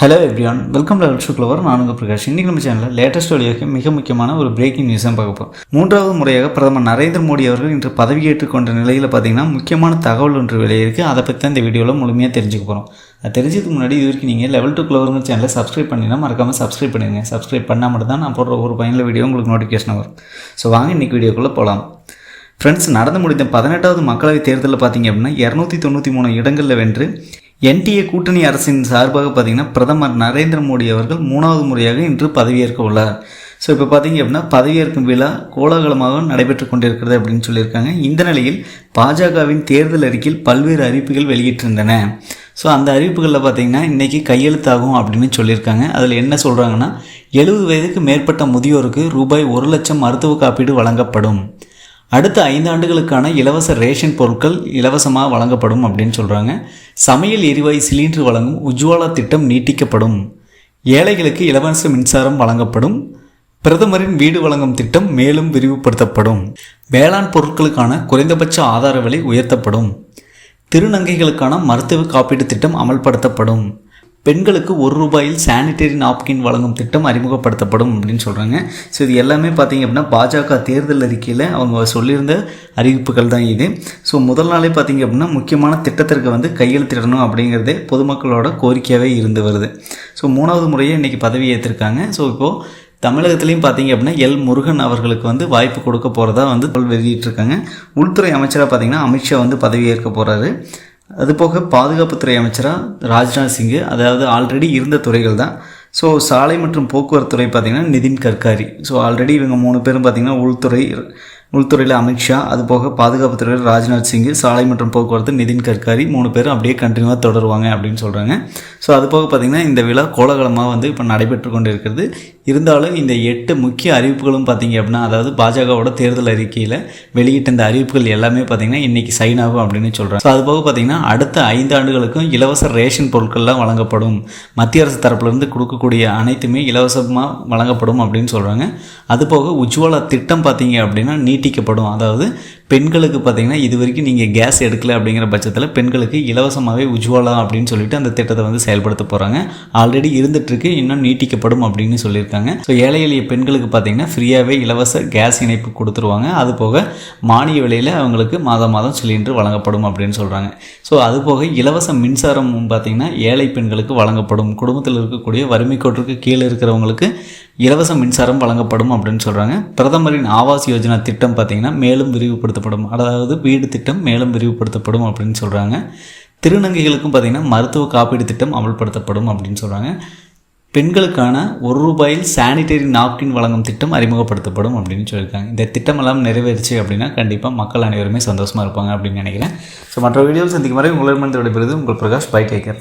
Hello everyone welcome level அல்ட்ரு நானுங்க பிரகாஷ். இன்றைக்கி நம்ம சேனலில் லேட்டஸ்ட் வழியாக மிக முக்கியமான ஒரு பிரேக்கிங் நியூஸாக பார்க்க போகிறோம் மூன்றாவது முறையாக பிரதமர் நரேந்திர மோடி அவர்கள் இன்று பதவியேற்றுக் கொண்ட நிலையில் பார்த்தீங்கன்னா முக்கியமான தகவல் ஒன்று வெளியிருக்கு. அதை பற்றி தான் இந்த வீடியோவில் முழுமையாக தெரிஞ்சுக்க போகிறோம் அது தெரிஞ்சதுக்கு முன்னாடி இது வரைக்கும் நீங்கள் லெவல் டூ கிளவருங்க சேனலை சப்ஸ்கிரைப் பண்ணினா மறக்காமல் சப்ஸ்கிரைப் பண்ணிடுங்க. சப்ஸ்கிரைப் பண்ணால் மட்டும் தான் நான் போடுற ஒரு பயனில் வீடியோ உங்களுக்கு நோட்டிஃபிகேஷன் வரும். ஸோ வாங்க இன்றைக்கி வீடியோக்குள்ளே போகலாம் ஃப்ரெண்ட்ஸ் நடந்து முடிந்த பதினெட்டாவது மக்களவைத் தேர்தலில் பார்த்தீங்க அப்படின்னா இரநூத்தி தொண்ணூற்றி மூணு இடங்களில் வென்று என்டிஏ கூட்டணி அரசின் சார்பாக பார்த்தீங்கன்னா பிரதமர் நரேந்திர மோடி அவர்கள் மூணாவது முறையாக இன்று பதவியேற்க உள்ளார். ஸோ இப்போ பார்த்தீங்க அப்படின்னா பதவியேற்கும் விழா கோலாகலமாக நடைபெற்று கொண்டிருக்கிறது அப்படின்னு சொல்லியிருக்காங்க. இந்த நிலையில் பாஜகவின் தேர்தல் அறிக்கையில் பல்வேறு அறிவிப்புகள் வெளியிட்டிருந்தன. ஸோ அந்த அறிவிப்புகளில் பார்த்தீங்கன்னா இன்றைக்கி கையெழுத்தாகும் அப்படின்னு சொல்லியிருக்காங்க. அதில் என்ன சொல்கிறாங்கன்னா எழுபது வயதுக்கு மேற்பட்ட முதியோருக்கு ரூபாய் ஒரு லட்சம் மருத்துவ காப்பீடு வழங்கப்படும். அடுத்த ஐந்து ஆண்டுகளுக்கான இலவச ரேஷன் பொருட்கள் இலவசமாக வழங்கப்படும் அப்படின்னு சொல்கிறாங்க சமையல் எரிவாயு சிலிண்டர் வழங்கும் உஜ்வாலா திட்டம் நீட்டிக்கப்படும். ஏழைகளுக்கு இலவச மின்சாரம் வழங்கப்படும். பிரதமரின் வீடு வழங்கும் திட்டம் மேலும் விரிவுபடுத்தப்படும். வேளாண் பொருட்களுக்கான குறைந்தபட்ச ஆதார விலை உயர்த்தப்படும். திருநங்கைகளுக்கான மருத்துவ காப்பீட்டு திட்டம் அமல்படுத்தப்படும். பெண்களுக்கு ஒரு ரூபாயில் சானிடரி நாப்கின் வழங்கும் திட்டம் அறிமுகப்படுத்தப்படும் அப்படின்னு சொல்கிறாங்க ஸோ இது எல்லாமே பார்த்தீங்க அப்படின்னா பாஜக தேர்தல் அறிக்கையில் அவங்க சொல்லியிருந்த அறிவிப்புகள் தான் இது. ஸோ முதல் நாளே பார்த்தீங்க அப்படின்னா முக்கியமான திட்டத்திற்கு வந்து கையெழுத்திடணும் அப்படிங்கிறதே பொதுமக்களோட கோரிக்கையாகவே இருந்து வருது. ஸோ மூணாவது முறையே இன்றைக்கி பதவி ஏற்றிருக்காங்க ஸோ இப்போது தமிழகத்திலையும் பார்த்தீங்க அப்படின்னா எல் முருகன் அவர்களுக்கு வந்து வாய்ப்பு கொடுக்க போகிறதா வந்து வெளியிட்டிருக்காங்க. உள்துறை அமைச்சராக பார்த்தீங்கன்னா அமித்ஷா வந்து பதவியேற்க போகிறாரு அது போக பாதுகாப்புத்துறை அமைச்சராக ராஜ்நாத் சிங்கு அதாவது ஆல்ரெடி இருந்த துறைகள் தான். ஸோ சாலை மற்றும் போக்குவரத்துறை பார்த்திங்கன்னா நிதின் கட்காரி. ஸோ ஆல்ரெடி இவங்க மூணு பேரும் பார்த்திங்கன்னா உள்துறை உள்துறையில் அமித்ஷா அது போக பாதுகாப்புத்துறையில் ராஜ்நாத் சிங் சாலை மற்றும் போக்குவரத்து நிதின் கட்காரி மூணு பேரும் அப்படியே கண்டினியூவாக தொடருவாங்க அப்படின்னு சொல்கிறாங்க ஸோ அது போக பார்த்திங்கன்னா இந்த விழா கோலகலமாக வந்து இப்போ நடைபெற்று கொண்டு இருக்கிறது இருந்தாலும் இந்த எட்டு முக்கிய அறிவிப்புகளும் பார்த்திங்க அப்படின்னா அதாவது பாஜகவோட தேர்தல் அறிக்கையில் வெளியிட்ட இந்த அறிவிப்புகள் எல்லாமே பார்த்திங்கன்னா இன்றைக்கி சைன் ஆகும் அப்படின்னு சொல்கிறாங்க ஸோ அது போக பார்த்திங்கன்னா அடுத்த ஐந்து ஆண்டுகளுக்கும் இலவச ரேஷன் பொருட்கள்லாம் வழங்கப்படும். மத்திய அரசு தரப்புலேருந்து கொடுக்கக்கூடிய அனைத்துமே இலவசமாக வழங்கப்படும் அப்படின்னு சொல்கிறாங்க அது போக உஜ்வாலா திட்டம் பார்த்திங்க அப்படின்னா நீட்டிக்கப்படும். அதாவது பெண்களுக்கு பார்த்தீங்கன்னா இது வரைக்கும் நீங்கள் கேஸ் எடுக்கல அப்படிங்கிற பட்சத்தில் பெண்களுக்கு இலவசமாகவே உஜ்வாலா அப்படின்னு சொல்லிட்டு அந்த திட்டத்தை வந்து செயல்படுத்த போகிறாங்க ஆல்ரெடி இருந்துகிட்ருக்கு இன்னும் நீட்டிக்கப்படும் அப்படின்னு சொல்லியிருக்காங்க. ஸோ ஏழை எளிய பெண்களுக்கு பார்த்தீங்கன்னா ஃப்ரீயாகவே இலவச கேஸ் இணைப்பு கொடுத்துருவாங்க. அது போக மானிய விலையில் அவங்களுக்கு மாதம் மாதம் சிலிண்டர் வழங்கப்படும் அப்படின்னு சொல்கிறாங்க ஸோ அது போக இலவச மின்சாரமும் பார்த்திங்கன்னா ஏழை பெண்களுக்கு வழங்கப்படும். குடும்பத்தில் இருக்கக்கூடிய வறுமை கோட்டிற்கு கீழே இருக்கிறவங்களுக்கு இலவச மின்சாரம் வழங்கப்படும் அப்படின்னு சொல்கிறாங்க பிரதமரின் ஆவாஸ் யோஜனா திட்டம் பார்த்திங்கன்னா மேலும் விரிவுபடுத்தப்படும். அதாவது வீடு திட்டம் மேலும் விரிவுபடுத்தப்படும் அப்படின்னு சொல்கிறாங்க திருநங்கைகளுக்கும் பார்த்திங்கன்னா மருத்துவ காப்பீடு திட்டம் அமல்படுத்தப்படும் அப்படின்னு சொல்கிறாங்க பெண்களுக்கான ஒரு ரூபாயில் சானிடரி நாப்கின் வழங்கும் திட்டம் அறிமுகப்படுத்தப்படும் அப்படின்னு சொல்லியிருக்காங்க. இந்த திட்டமெல்லாம் நிறைவேறிச்சு அப்படின்னா கண்டிப்பாக மக்கள் அனைவருமே சந்தோஷமாக இருப்பாங்க அப்படின்னு நினைக்கிறேன். ஸோ மற்ற வீடியோவில் சந்திக்கும் வரை உங்களிடமிருந்து விடைபெறுது உங்கள் பிரகாஷ் பை டேக்கர்